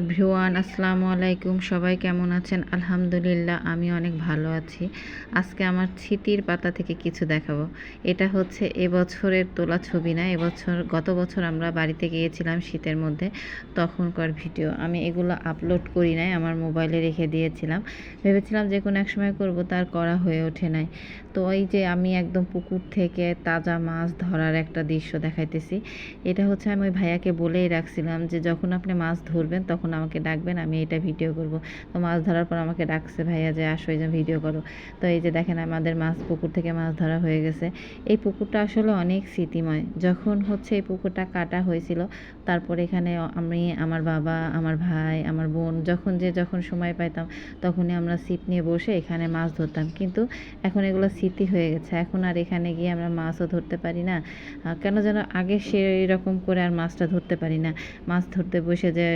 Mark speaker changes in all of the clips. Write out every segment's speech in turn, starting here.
Speaker 1: Everyone, আসসালামু আলাইকুম। সবাই কেমন আছেন? আলহামদুলিল্লাহ, আমি অনেক ভালো আছি। আজকে আমার ছিটির পাতা থেকে কিছু দেখাবো। এটা হচ্ছে এবছরের তোলা ছবি না এবছর গত বছর আমরা বাড়িতে গিয়েছিলাম শীতের মধ্যে, তখনকার ভিডিও। আমি এগুলো আপলোড করি নাই, আমার মোবাইলে রেখে দিয়েছিলাম। ভেবেছিলাম যে কোনো এক সময় করব, তার করা হয়ে ওঠে নাই। তো ওই যে আমি একদম পুকুর থেকে তাজা মাছ ধরার একটা দৃশ্য দেখাইতেছি। এটা হচ্ছে আমি ওই ভাইয়াকে বলেই রাখছিলাম যে যখন আপনি মাছ ধরবেন, তখন আমাকে ডাকবেন আমি এটা ভিডিও করব। তো মাছ ধরার পর আমাকে ডাকছে, ভাইয়া, যে আসো, এই যে ভিডিও করো। তো এই যে দেখেন আমাদের মাছ, পুকুর থেকে মাছ ধরা হয়ে গেছে। এই পুকুরটা আসলে অনেক স্মৃতিময়। যখন হচ্ছে এই পুকুরটা কাটা হয়েছিল, তারপর এখানে আমি, আমার বাবা, আমার ভাই, আমার বোন, যখন যে যখন সময় পাইতাম, তখনই আমরা ছিপ নিয়ে বসে এখানে মাছ ধরতাম। কিন্তু এখন এগুলো স্মৃতি হয়ে গেছে। এখন আর এখানে গিয়ে আমরা মাছও ধরতে পারি না। কেন যেন আগে সেই রকম করে আর মাছটা ধরতে পারি না। মাছ ধরতে বসে যে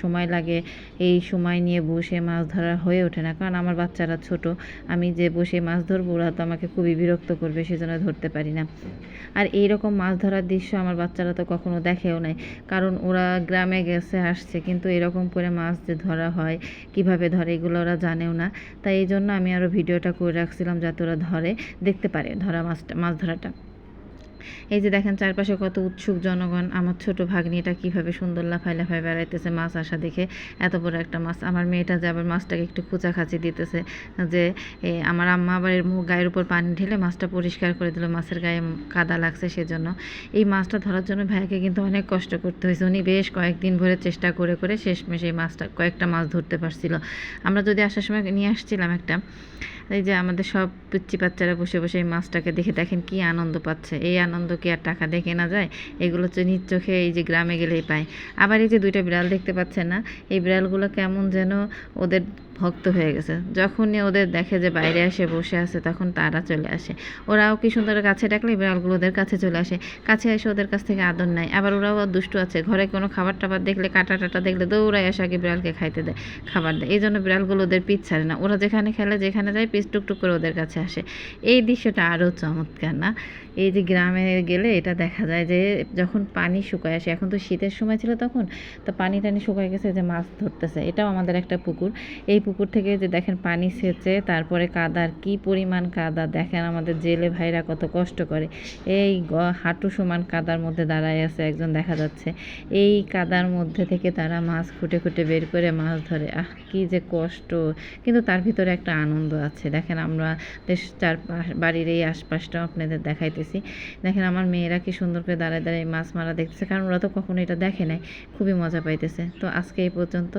Speaker 1: সময় লাগে এই সময় নিয়ে বসে মাছ ধরা হয়ে ওঠে না। কারণ আমার বাচ্চারা ছোট, আমি যে বসে মাছ ধরবো, ওরা তো আমাকে খুবই বিরক্ত করবে, সেজন্য ধরতে পারি না। আর এই রকম মাছ ধরার দৃশ্য আমার বাচ্চারা তো কখনো দেখেও নাই। কারণ ওরা গ্রামে গেছে, আসছে, কিন্তু এরকম করে মাছ যে ধরা হয়, কীভাবে ধরে এগুলো ওরা জানেও না। তাই এই জন্য আমি আরও ভিডিওটা করে রাখছিলাম যাতে ওরা ধরে, দেখতে পারে ধরা মাছটা, মাছ ধরাটা। এই যে দেখেন চারপাশে কত উৎসুক জনগণ, আমার ছোট ভাগ্নিটা কীভাবে সুন্দর লাফাই লাফাই বেড়াইতেছে মাছ আসা দেখে। এত বড় একটা মাছ। আমার মেয়েটা যে আবার মাছটাকে একটু খুচাখাচি দিতেছে, যে আমার আম্মা আবার এর মুখ গায়ের উপর পানি ঢেলে মাছটা পরিষ্কার করে দিল, মাছের গায়ে কাদা লাগছে সেজন্য। এই মাছটা ধরার জন্য ভাইয়াকে কিন্তু অনেক কষ্ট করতে হয়েছে। উনি বেশ কয়েকদিন ভরে চেষ্টা করে করে শেষমেশ এই মাছটা কয়েকটা মাছ ধরতে পারছিল। আমরা যদি আসার সময় নিয়ে আসছিলাম একটা এই যে আমাদের সব পিচ্চি বাচ্চারা বসে বসে এই মাছটাকে দেখে দেখেন কি আনন্দ পাচ্ছে। এই আনন্দ কি আর টাকা দেখে না যায়? এগুলো হচ্ছে নিজ চোখে এই যে গ্রামে গেলেই পায়। আবার এই যে দুইটা বিড়াল দেখতে পাচ্ছেন না, এই বিড়ালগুলো কেমন যেন ওদের ভক্ত হয়ে গেছে। যখনই ওদের দেখে যে বাইরে এসে বসে আছে, তখন তারা চলে আসে। ওরাও কি সুন্দর কাছে ডাকলে বিড়ালগুলো ওদের কাছে চলে আসে। কাছে এসে ওদের কাছ থেকে আদর নেয়। আবার ওরাও দুষ্টু আছে। ঘরে কোনো খাবার টাবার দেখলে কাটা টাটা দেখলে দৌড়ায় আসে আগে বিড়ালকে খাইতে দেয়, খাবার দেয়। এই জন্য বিড়ালগুলো ওদের পিছ ছাড়ে না। ওরা যেখানে খেলে, যেখানে যায় পিস টুকটুক করে ওদের কাছে আসে। এই দৃশ্যটা আরও চমৎকার না? এই যে গ্রামে গেলে এটা দেখা যায় যে, যখন পানি শুকায় আসে, এখন তো শীতের সময় ছিল তখন, তো পানি টানি শুকায় গেছে, যে মাছ ধরতেছে। এটাও আমাদের একটা পুকুর। এই পুকুর থেকে যে দেখেন পানি সেচে তারপরে কাদার কি পরিমাণ কাদা, দেখেন আমাদের জেলে ভাইরা কত কষ্ট করে। এই হাঁটু সমান কাদার মধ্যে দাঁড়ায় আছে একজন দেখা যাচ্ছে। এই কাদার মধ্যে থেকে তারা মাছ খুঁটে খুঁটে বের করে মাছ ধরে। আহ, কি যে কষ্ট! কিন্তু তার ভিতরে একটা আনন্দ আছে। দেখেন আমরা চার বাড়ির এই আশপাশটাও আপনাদের দেখাইতেছি। দেখেন আমার মেয়েরা কি সুন্দর করে দাঁড়ায় দাঁড়ায় মাছ মারা দেখতেছে, কারণ ওরা তো কখনো এটা দেখে নাই। খুবই মজা পাইতেছে। তো আজকে এই পর্যন্ত